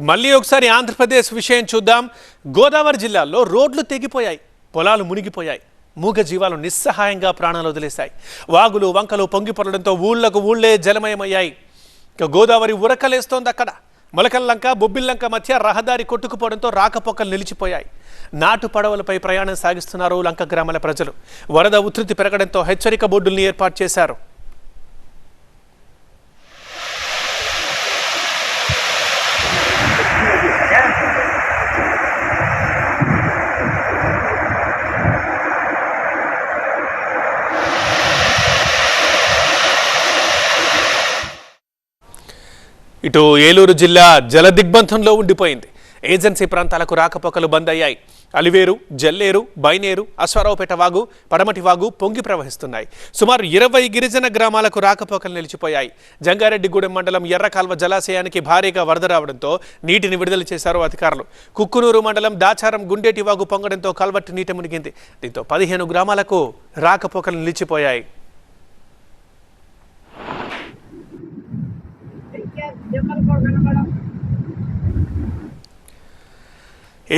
మళ్ళీ ఒకసారి ఆంధ్రప్రదేశ్ విషయం చూద్దాం. గోదావరి జిల్లాలో రోడ్లు తెగిపోయాయి. పొలాలు మునిగిపోయాయి. మూగ జీవాలు నిస్సహాయంగా ప్రాణాలు వదిలేశాయి. వాగులు వంకలు పొంగిపొరడంతో ఊళ్ళకు ఊళ్ళే జలమయమయ్యాయి. ఇక గోదావరి ఉరకలేస్తోంది అక్కడ. మొలకల్లంక బొబ్బిల్లంక మధ్య రహదారి కొట్టుకుపోవడంతో రాకపోకలు నిలిచిపోయాయి. నాటు పడవలపై ప్రయాణం సాగిస్తున్నారు లంక గ్రామాల ప్రజలు. వరద ఉధృతి పెరగడంతో హెచ్చరిక బోర్డుల్ని ఏర్పాటు చేశారు. ఇటు ఏలూరు జిల్లా జల దిగ్బంధంలో ఉండిపోయింది. ఏజెన్సీ ప్రాంతాలకు రాకపోకలు బంద్ అయ్యాయి అలివేరు జల్లేరు బైనేరు అశ్వారావుపేట వాగు పడమటి వాగు పొంగి ప్రవహిస్తున్నాయి. సుమారు ఇరవై గిరిజన గ్రామాలకు రాకపోకలు నిలిచిపోయాయి. జంగారెడ్డిగూడెం మండలం ఎర్రకాల్వ జలాశయానికి భారీగా వరద రావడంతో నీటిని విడుదల చేశారు అధికారులు. కుక్కునూరు మండలం దాచారం గుండేటి వాగు పొంగడంతో కల్వట్టు నీట మునిగింది. దీంతో పదిహేను గ్రామాలకు రాకపోకలు నిలిచిపోయాయి.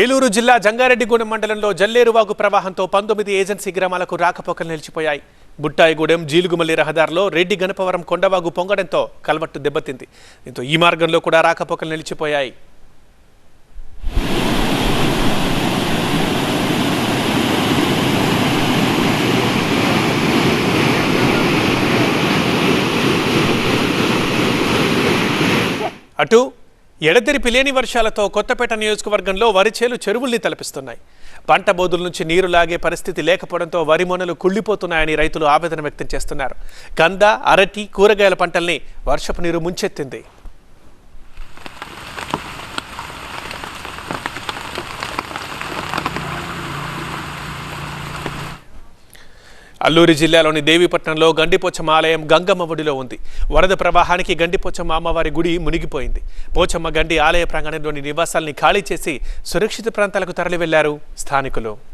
ఏలూరు జిల్లా జంగారెడ్డిగూడెం మండలంలో జల్లేరువాగు ప్రవాహంతో పంతొమ్మిది ఏజెన్సీ గ్రామాలకు రాకపోకలు నిలిచిపోయాయి. బుట్టాయిగూడెం జీలుగుమల్లి రహదారిలో రెడ్డి గణపవరం కొండవాగు పొంగడంతో కల్వట్టు దెబ్బతింది. దీంతో ఈ మార్గంలో కూడా రాకపోకలు నిలిచిపోయాయి. అటు ఎడతెరిపి లేని వర్షాలతో కొత్తపేట నియోజకవర్గంలో వరిచేలు చెరువుల్ని తలపిస్తున్నాయి. పంట బోధుల నుంచి నీరు లాగే పరిస్థితి లేకపోవడంతో వరి మొనలు కుళ్ళిపోతున్నాయని రైతులు ఆవేదన వ్యక్తం చేస్తున్నారు. కంద అరటి కూరగాయల పంటల్ని వర్షపు నీరు ముంచెత్తింది. అల్లూరి జిల్లాలోని దేవీపట్నంలో గండిపోచమ్మ ఆలయం గంగమ్మ ఒడిలో ఉంది. వరద ప్రవాహానికి గండిపోచమ్మ అమ్మవారి గుడి మునిగిపోయింది. పోచమ్మ గండి ఆలయ ప్రాంగణంలోని నివాసాల్ని ఖాళీ చేసి సురక్షిత ప్రాంతాలకు తరలి వెళ్ళారు స్థానికులు.